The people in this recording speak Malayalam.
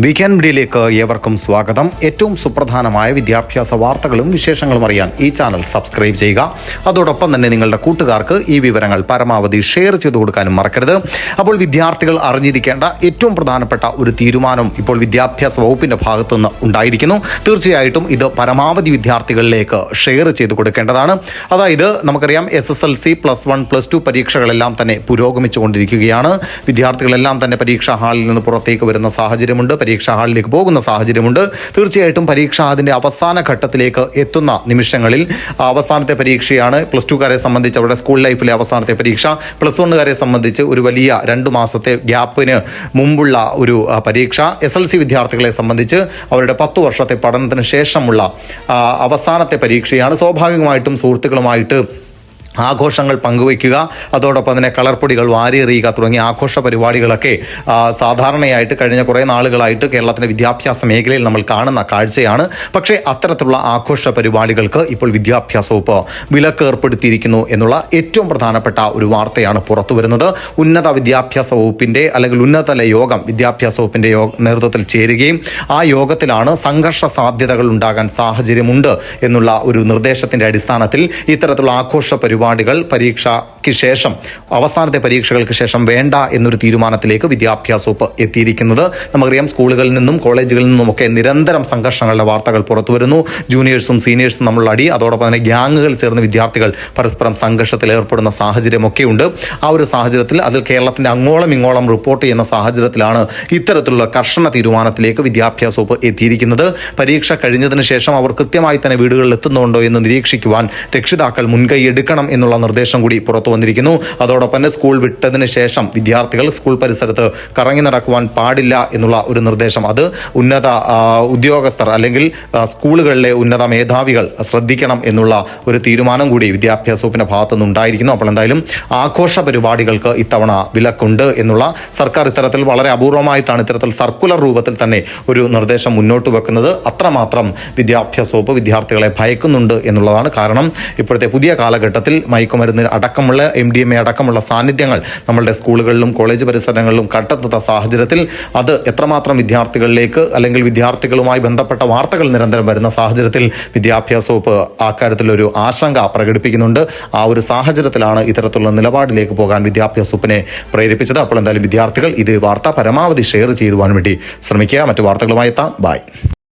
വീക്കെൻഡ് മീഡിയയിലേക്ക് ഏവർക്കും സ്വാഗതം. ഏറ്റവും സുപ്രധാനമായ വിദ്യാഭ്യാസ വാർത്തകളും വിശേഷങ്ങളും അറിയാൻ ഈ ചാനൽ സബ്സ്ക്രൈബ് ചെയ്യുക. അതോടൊപ്പം തന്നെ നിങ്ങളുടെ കൂട്ടുകാർക്ക് ഈ വിവരങ്ങൾ പരമാവധി ഷെയർ ചെയ്തു കൊടുക്കാനും മറക്കരുത്. അപ്പോൾ വിദ്യാർത്ഥികൾ അറിഞ്ഞിരിക്കേണ്ട ഏറ്റവും പ്രധാനപ്പെട്ട ഒരു തീരുമാനം ഇപ്പോൾ വിദ്യാഭ്യാസ വകുപ്പിന്റെ ഭാഗത്തുനിന്ന് ഉണ്ടായിരിക്കുന്നു. തീർച്ചയായിട്ടും ഇത് പരമാവധി വിദ്യാർത്ഥികളിലേക്ക് ഷെയർ ചെയ്തു കൊടുക്കേണ്ടതാണ്. അതായത് നമുക്കറിയാം S S L C plus one plus two പരീക്ഷകളെല്ലാം തന്നെ പുരോഗമിച്ചുകൊണ്ടിരിക്കുകയാണ്. വിദ്യാർത്ഥികളെല്ലാം തന്നെ പരീക്ഷാ ഹാളിൽ നിന്ന് പുറത്തേക്ക് വരുന്ന സാഹചര്യമുണ്ട്. പരീക്ഷാ ഹാളിലേക്ക് പോകുന്ന സാഹചര്യമുണ്ട്. തീർച്ചയായിട്ടും പരീക്ഷ അതിന്റെ അവസാന ഘട്ടത്തിലേക്ക് എത്തുന്ന നിമിഷങ്ങളിൽ അവസാനത്തെ പരീക്ഷയാണ് പ്ലസ് ടുക്കാരെ സംബന്ധിച്ച് അവരുടെ സ്കൂൾ ലൈഫിലെ അവസാനത്തെ പരീക്ഷ. പ്ലസ് വണ്ണുകാരെ സംബന്ധിച്ച് ഒരു വലിയ രണ്ട് മാസത്തെ ഗ്യാപ്പിന് മുമ്പുള്ള ഒരു പരീക്ഷ. എസ് എൽ സി വിദ്യാർത്ഥികളെ സംബന്ധിച്ച് അവരുടെ പത്ത് വർഷത്തെ പഠനത്തിന് ശേഷമുള്ള അവസാനത്തെ പരീക്ഷയാണ്. സ്വാഭാവികമായിട്ടും സുഹൃത്തുക്കളുമായിട്ട് ആഘോഷങ്ങൾ പങ്കുവയ്ക്കുക. അതോടൊപ്പം തന്നെ കളർപ്പൊടികൾ വാരിയെറിയുക തുടങ്ങിയ ആഘോഷ പരിപാടികളൊക്കെ സാധാരണയായിട്ട് കഴിഞ്ഞ കുറേ നാളുകളായിട്ട് കേരളത്തിലെ വിദ്യാഭ്യാസ മേഖലയിൽ നമ്മൾ കാണുന്ന കാഴ്ചയാണ്. പക്ഷേ അത്തരത്തിലുള്ള ആഘോഷ പരിപാടികൾക്ക് ഇപ്പോൾ വിദ്യാഭ്യാസ വകുപ്പ് വിലക്ക് ഏർപ്പെടുത്തിയിരിക്കുന്നു എന്നുള്ള ഏറ്റവും പ്രധാനപ്പെട്ട ഒരു വാർത്തയാണ് പുറത്തു വരുന്നത്. ഉന്നത വിദ്യാഭ്യാസ വകുപ്പിന്റെ അല്ലെങ്കിൽ ഉന്നതതല യോഗം വിദ്യാഭ്യാസ വകുപ്പിന്റെ യോഗ നേതൃത്വത്തിൽ ചേരുകയും ആ യോഗത്തിലാണ് സംഘർഷ സാധ്യതകൾ ഉണ്ടാകാൻ സാഹചര്യമുണ്ട് എന്നുള്ള ഒരു നിർദ്ദേശത്തിന്റെ അടിസ്ഥാനത്തിൽ ഇത്തരത്തിലുള്ള ആഘോഷ പരിപാടികൾ പരീക്ഷയ്ക്ക് ശേഷം അവസാനത്തെ പരീക്ഷകൾക്ക് ശേഷം വേണ്ട എന്നൊരു തീരുമാനത്തിലേക്ക് വിദ്യാഭ്യാസ വകുപ്പ് എത്തിയിരിക്കുന്നത്. നമുക്കറിയാം സ്കൂളുകളിൽ നിന്നും കോളേജുകളിൽ നിന്നുമൊക്കെ നിരന്തരം സംഘർഷങ്ങളുടെ വാർത്തകൾ പുറത്തുവരുന്നു ജൂനിയേഴ്സും സീനിയേഴ്സും തമ്മിലുള്ള അടി അതോടൊപ്പം തന്നെ ഗ്യാങ്ങുകൾ ചേർന്ന് വിദ്യാർത്ഥികൾ പരസ്പരം സംഘർഷത്തിൽ ഏർപ്പെടുന്ന സാഹചര്യമൊക്കെ ഉണ്ട്. ആ ഒരു സാഹചര്യത്തിൽ അതിൽ കേരളത്തിന്റെ അങ്ങോളം ഇങ്ങോളം റിപ്പോർട്ട് ചെയ്യുന്ന സാഹചര്യത്തിലാണ് ഇത്തരത്തിലുള്ള കർശന തീരുമാനത്തിലേക്ക് വിദ്യാഭ്യാസ വകുപ്പ് എത്തിയിരിക്കുന്നത്. പരീക്ഷ കഴിഞ്ഞതിന് ശേഷം അവർ കൃത്യമായി തന്നെ വീടുകളിൽ എത്തുന്നുണ്ടോ എന്ന് നിരീക്ഷിക്കുവാൻ രക്ഷിതാക്കൾ മുൻകൈ എടുക്കണം എന്നുള്ള നിർദ്ദേശം കൂടി പുറത്തു വന്നിരിക്കുന്നു. അതോടൊപ്പം തന്നെ സ്കൂൾ വിട്ടതിന് ശേഷം വിദ്യാർത്ഥികൾ സ്കൂൾ പരിസരത്ത് കറങ്ങി നടക്കുവാൻ പാടില്ല എന്നുള്ള ഒരു നിർദ്ദേശം. അത് ഉന്നത ഉദ്യോഗസ്ഥർ അല്ലെങ്കിൽ സ്കൂളുകളിലെ ഉന്നത മേധാവികൾ ശ്രദ്ധിക്കണം എന്നുള്ള ഒരു തീരുമാനം കൂടി വിദ്യാഭ്യാസ വകുപ്പിന്റെ ഭാഗത്തുനിന്ന് ഉണ്ടായിരിക്കുന്നു. അപ്പോൾ എന്തായാലും ആഘോഷ പരിപാടികൾക്ക് ഇത്തവണ വിലക്കുണ്ട് എന്നുള്ള സർക്കാർ ഇത്തരത്തിൽ വളരെ അപൂർവമായിട്ടാണ് ഇത്തരത്തിൽ സർക്കുലർ രൂപത്തിൽ തന്നെ ഒരു നിർദ്ദേശം മുന്നോട്ട് വെക്കുന്നത്. അത്രമാത്രം വിദ്യാഭ്യാസ വകുപ്പ് വിദ്യാർത്ഥികളെ ഭയക്കുന്നുണ്ട് എന്നുള്ളതാണ് കാരണം. ഇപ്പോഴത്തെ പുതിയ കാലഘട്ടത്തിൽ മയക്കുമരുന്ന് അടക്കമുള്ള എം ഡി എം എ അടക്കമുള്ള സാന്നിധ്യങ്ങൾ നമ്മളുടെ സ്കൂളുകളിലും കോളേജ് പരിസരങ്ങളിലും കണ്ടെത്തുന്ന സാഹചര്യത്തിൽ അത് എത്രമാത്രം വിദ്യാർത്ഥികളിലേക്ക് അല്ലെങ്കിൽ വിദ്യാർത്ഥികളുമായി ബന്ധപ്പെട്ട വാർത്തകൾ നിരന്തരം വരുന്ന സാഹചര്യത്തിൽ വിദ്യാഭ്യാസ വകുപ്പ് അക്കാര്യത്തിലൊരു ആശങ്ക പ്രകടിപ്പിക്കുന്നുണ്ട്. ആ ഒരു സാഹചര്യത്തിലാണ് ഇത്തരത്തിലുള്ള നിലപാടിലേക്ക് പോകാൻ വിദ്യാഭ്യാസ വകുപ്പിനെ പ്രേരിപ്പിച്ചത്. അപ്പോൾ എന്തായാലും വിദ്യാർത്ഥികൾ ഇത് വാർത്ത പരമാവധി ഷെയർ ചെയ്യുവാൻ വേണ്ടി ശ്രമിക്കുക. മറ്റു വാർത്തകളുമായി എത്താം. ബൈ.